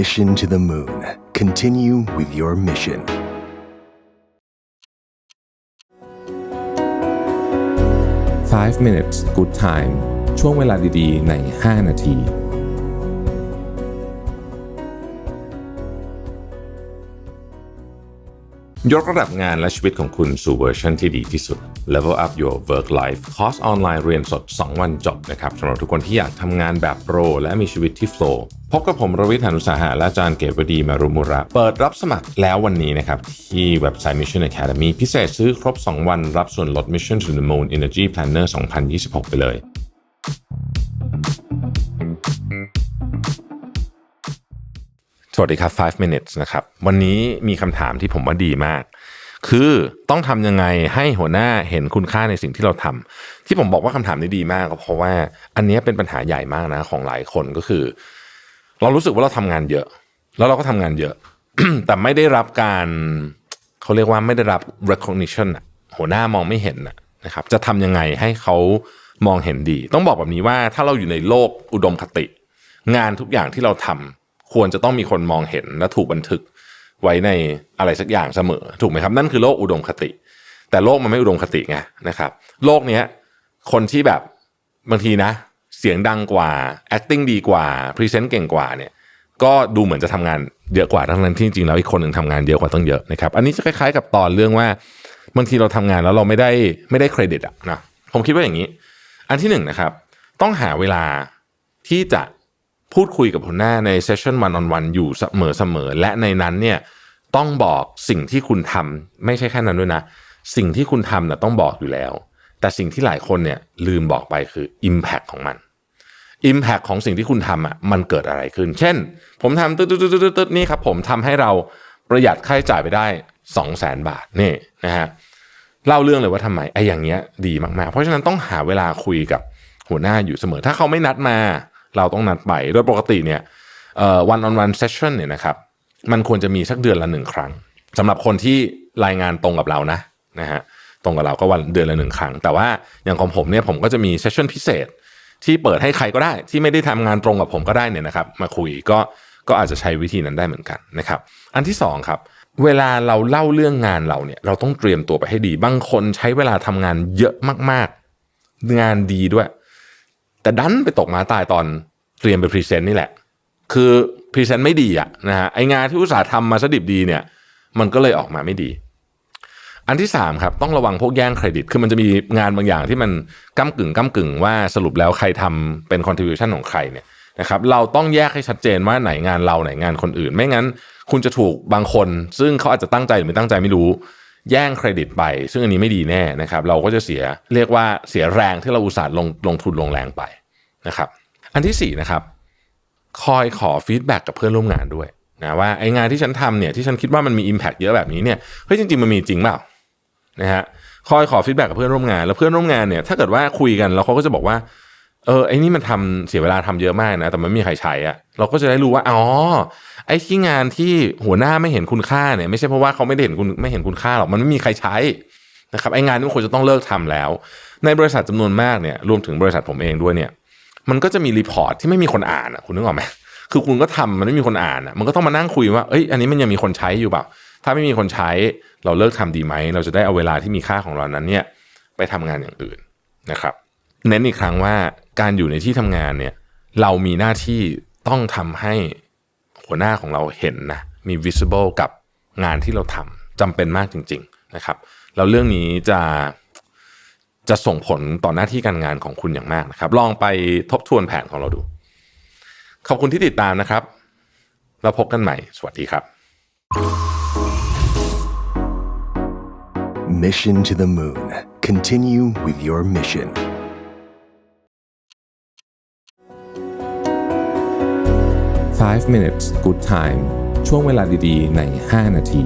Mission to the Moon. Continue with your mission. Five minutes good time ช่วงเวลาดีๆ ใน 5 นาที ยกระดับงานและชีวิตของคุณสู่เวอร์ชันที่ดีที่สุด Level up your work life คอร์สออนไลน์เรียนสด 2 วันจบนะครับสำหรับทุกคนที่อยากทำงานแบบโปร และมีชีวิตที่โฟล์พบกับผมรวิทยานุสาหะและอาจารย์เกวดีมารุมุระ เปิดรับสมัครแล้ววันนี้นะครับ ที่เว็บไซต์ Mission Academy พิเศษซื้อครบ 2 วันรับส่วนลด Mission to the Moon Energy Planner 2026 ไปเลยสวัสดีครับ 5 minutes นะครับ วันนี้มีคำถามที่ผมว่าดีมาก คือต้องทำยังไงให้หัวหน้าเห็นคุณค่าในสิ่งที่เราทำที่ผมบอกว่าคำถามนี้ดีมากก็เพราะว่า อันนี้เป็นปัญหาใหญ่มากนะของหลายคนก็คือ เรารู้สึกว่าเราทำงานเยอะ แล้วเราก็ทำงานเยอะ แต่ไม่ได้รับการเขาเรียกว่าไม่ได้รับ recognition หัวหน้ามองไม่เห็นนะครับ จะทำยังไงให้เขามองเห็นดี ต้องบอกแบบนี้ว่าถ้าเราอยู่ในโลกอุดมคติ งานทุกอย่างที่เราทำควรจะต้องมีคนมองเห็นและถูกบันทึก ไว้ในอะไรสักอย่างเสมอ ถูกไหมครับ นั่นคือโลกอุดมคติ แต่โลกมันไม่อุดมคติไงนะครับ โลกเนี้ยคนที่แบบบางทีนะ เสียงดังกว่า acting ดีกว่า present เก่งกว่าเนี่ยก็ดูเหมือนจะทำงานเยอะกว่าทั้งนั้นที่จริงแล้วอีกคนหนึ่งทำงานเยอะกว่าต้องเยอะนะครับ อันนี้จะคล้ายๆกับตอนเรื่องว่าบางทีเราทำงานแล้วเราไม่ได้ไม่ได้เครดิตอะนะผมคิดว่าอย่างนี้ อันที่หนึ่งนะครับ ต้องหาเวลาที่จะ พูดคุยกับหัวหน้าในเซสชันวันออนวันอยู่เสมอเสมอและในนั้นเนี่ยต้องบอกสิ่งที่คุณทำไม่ใช่แค่นั้นด้วยนะ สิ่งที่คุณทำนะต้องบอกอยู่แล้ว แต่สิ่งที่หลายคนเนี่ยลืมบอกไปคือ Impact ของมัน Impact ของสิ่งที่คุณทำอะมันเกิดอะไรขึ้น เช่น ผมทำตึ๊ดตึ๊ดตึ๊ดตึ๊ดนี่ครับผมทำให้เราประหยัดค่าใช้จ่ายไปได้2 0 0 0 0 0บาทนี่นะฮะเล่าเรื่องเลยว่าทำไมไอ้อย่างเงี้ยดีมากๆ เพราะฉะนั้นต้องหาเวลาคุยกับหัวหน้าอยู่เสมอ ถ้าเขาไม่นัดมา เราต้องนัดไป โดยปกติเนี่ยวันออนวันเซสชั่นเนี่ยนะครับมันควรจะมีสักเดือนละหนึ่งครั้งสำหรับคนที่รายงานตรงกับเรานะนะฮะตรงกับเราก็วันเดือนละหนึ่งครั้ง แต่ว่าอย่างของผมเนี่ยผมก็จะมีเซสชั่นพิเศษ ที่เปิดให้ใครก็ได้ ที่ไม่ได้ทำงานตรงกับผมก็ได้เนี่ยนะครับ มาคุยก็ก็อาจจะใช้วิธีนั้นได้เหมือนกันนะครับ อันที่สองครับเวลาเราเล่าเรื่องงานเราเนี่ยเราต้องเตรียมตัวไปให้ดี บางคนใช้เวลาทำงานเยอะมากๆ งานดีด้วย แต่ดันไปตกมาตายตอนเตรียมไปพรีเซนต์นี่แหละ คือพรีเซนต์ไม่ดีอะนะฮะไองานที่อุตสาห์ทำมาสดิบดีเนี่ย มันก็เลยออกมาไม่ดี อันที่สามครับต้องระวังพวกแย่งเครดิต คือมันจะมีงานบางอย่างที่มันก้ากึ่งก้ากึ่งว่าสรุปแล้วใครทำเป็น contribution ของใครเนี่ยนะครับเราต้องแยกให้ชัดเจนว่าไหนงานเราไหนงานคนอื่น ไม่งั้น คุณจะถูกบางคน ซึ่งเขาอาจจะตั้งใจหรือไม่ตั้งใจไม่รู้ แย่งเครดิตไป ซึ่งอันนี้ไม่ดีแน่นะครับ เราก็จะเสียเรียกว่าเสียแรงที่เราอุตส่าห์ลงลงทุนลงแรงไปนะครับ อันที่สี่นะครับคอยขอฟีดแบ็กกับเพื่อนร่วมงานด้วยนะว่าไองานที่ฉันทำเนี่ยที่ฉันคิดว่ามันมี Impact เยอะแบบนี้เนี่ยเฮ้ยจริงๆมันมีจริงเปล่านะฮะคอยขอฟีดแบ็กกับเพื่อนร่วมงาน แล้วเพื่อนร่วมงานเนี่ยถ้าเกิดว่าคุยกันแล้วเขาก็จะบอกว่า เออไอ้นี่มันทำเสียเวลาทำเยอะมากนะ แต่มันไม่มีใครใช้อะเราก็จะได้รู้ว่าอ๋อไอ้ที่งานที่หัวหน้าไม่เห็นคุณค่าเนี่ย ไม่ใช่เพราะว่าเขาไม่ได้เห็นคุณไม่เห็นคุณค่าหรอกมันไม่มีใครใช้นะครับไอ้งานนี้นควรจะต้องเลิกทำแล้ว ในบริษัทจำนวนมากเนี่ยรวมถึงบริษัทผมเองด้วยเนี่ย มันก็จะมีรีพอร์ตที่ไม่มีคนอ่านอะคุณนึกออกไหมคือคุณก็ทำมันไม่มีคนอ่านอะมันก็ต้องมานั่งคุยว่าเอ้ยอันนี้มันยังมีคนใช้อยู่เปล่าถ้าไม่มีคนใช้เราเลิกทำดีไหมเราจะได้เอาเวลาที่มีค่าของเรานั้นเนี่ยไปทำงานอย่างอื่นนะครับ เน้นอีกครั้งว่า การอยู่ในที่ทำงานเนี่ยเรามีหน้าที่ต้องทำให้หัวหน้าของเราเห็นนะมี visible กับงานที่เราทำจำเป็นมากจริง ๆนะครับแล้วเรื่องนี้จะจะส่งผลต่อหน้าที่การงานของคุณอย่างมากนะครับ ลองไปทบทวนแผนของเราดู ขอบคุณที่ติดตามนะครับ แล้วพบกันใหม่ สวัสดีครับ Mission to the Moon. Continue with your mission. 5 minutes good time ช่วงเวลาดีๆ ใน 5 นาที